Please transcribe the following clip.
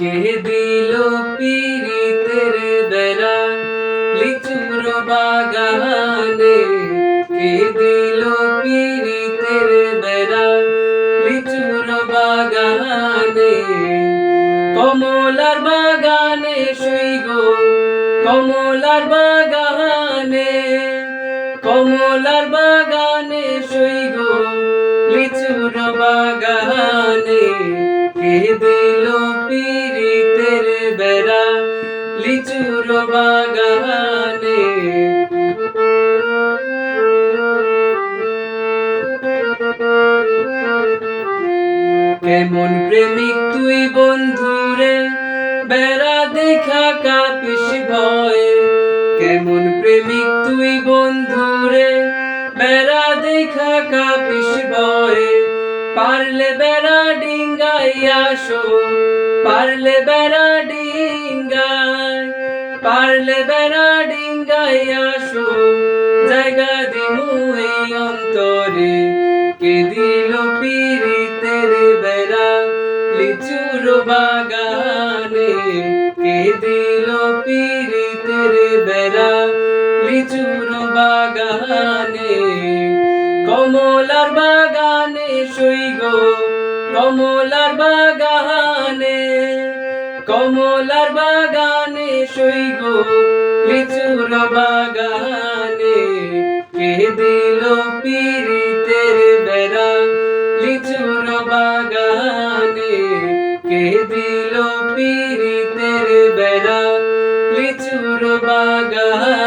কে দিল পিরিতের বেড়া লিচুর বাগানে কে দিল পিরিতের বেড়া লিচুর বাগানে কমলার বাগানে শুই গো, কমলার বাগানে কমলার বাগানে শুই গো। লিচুর বাগানে কে লিচুর বাগানে। কেমন প্রেমিক তুই বন্ধুরে বেড়া দেখা কাপিস ভয়ে। কেমন প্রেমিক তুই বন্ধুরে বেড়া দেখা কাপিস ভয়ে। পারলে বেড়া ডিঙ্গাই আসো, পারলে বেড়া পারলে বেড়া ডিঙ্গাই আসো। জায়গা দিমু এই অন্তরে। কে দিল পিরিতের বেড়া? লিচুর বাগানে। কে দিল পিরিতের বেড়া? লিচুর বাগানে। কমলার বাগানে শুই গো, কমলার বাগানে। কমলার বাগানে শুই গো, লিচুর বাগানে। কে দিল পিরিতের বেড়া? লিচুর বাগানে। কে দিল পিরিতের বেড়া? লিচুর বাগান।